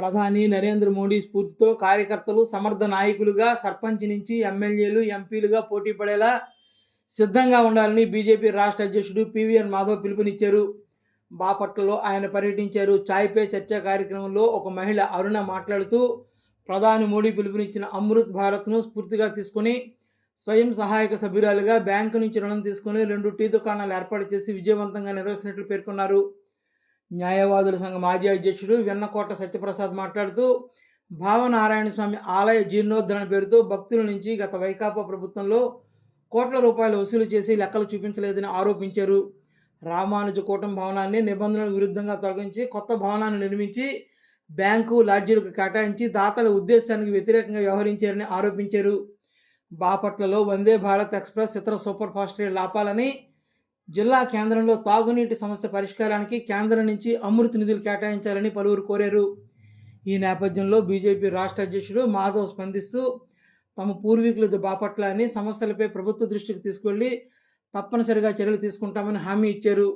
ప్రధాని నరేంద్ర మోడీ స్ఫూర్తితో కార్యకర్తలు సమర్థ నాయకులుగా సర్పంచ్ నుంచి ఎమ్మెల్యేలు ఎంపీలుగా పోటీ పడేలా సిద్ధంగా ఉండాలని బీజేపీ రాష్ట్ర అధ్యక్షుడు పివిఎన్ మాధవ్ పిలుపునిచ్చారు. బాపట్లలో ఆయన పర్యటించారు. చాయ్ పే చర్చ కార్యక్రమంలో ఒక మహిళ అరుణ మాట్లాడుతూ ప్రధాని మోడీ పిలుపునిచ్చిన అమృత్ భారత్ను స్ఫూర్తిగా తీసుకుని స్వయం సహాయక సభ్యురాలుగా బ్యాంకు నుంచి రుణం తీసుకుని రెండు టీ దుకాణాలు ఏర్పాటు చేసి విజయవంతంగా నిర్వహిస్తున్నట్లు పేర్కొన్నారు. న్యాయవాదుల సంఘ మాజీ అధ్యక్షుడు వెన్నకోట సత్యప్రసాద్ మాట్లాడుతూ భావనారాయణ స్వామి ఆలయ జీర్ణోద్ధరణ పేరుతో భక్తుల నుంచి గత వైకాపా ప్రభుత్వంలో కోట్ల రూపాయలు వసూలు చేసి లెక్కలు చూపించలేదని ఆరోపించారు. రామానుజ కూటమి భవనాన్ని నిబంధనలకు విరుద్ధంగా తొలగించి కొత్త భవనాన్ని నిర్మించి బ్యాంకు లాడ్జీలకు కేటాయించి దాతల ఉద్దేశానికి వ్యతిరేకంగా వ్యవహరించారని ఆరోపించారు. బాపట్లలో వందే భారత్ ఎక్స్ప్రెస్ ఇతర సూపర్ ఫాస్ట్ రైళ్ళు ఆపాలని జిల్లా కేంద్రంలో తాగునీటి సమస్య పరిష్కారానికి కేంద్రం నుంచి అమృత్ నిధులు కేటాయించాలని పలువురు కోరారు. ఈ నేపథ్యంలో బీజేపీ రాష్ట్ర అధ్యక్షుడు మాధవ్ స్పందిస్తూ తమ పూర్వీకులది బాపట్ల అని సమస్యలపై ప్రభుత్వ దృష్టికి తీసుకెళ్ళి తప్పనిసరిగా చర్యలు తీసుకుంటామని హామీ ఇచ్చారు.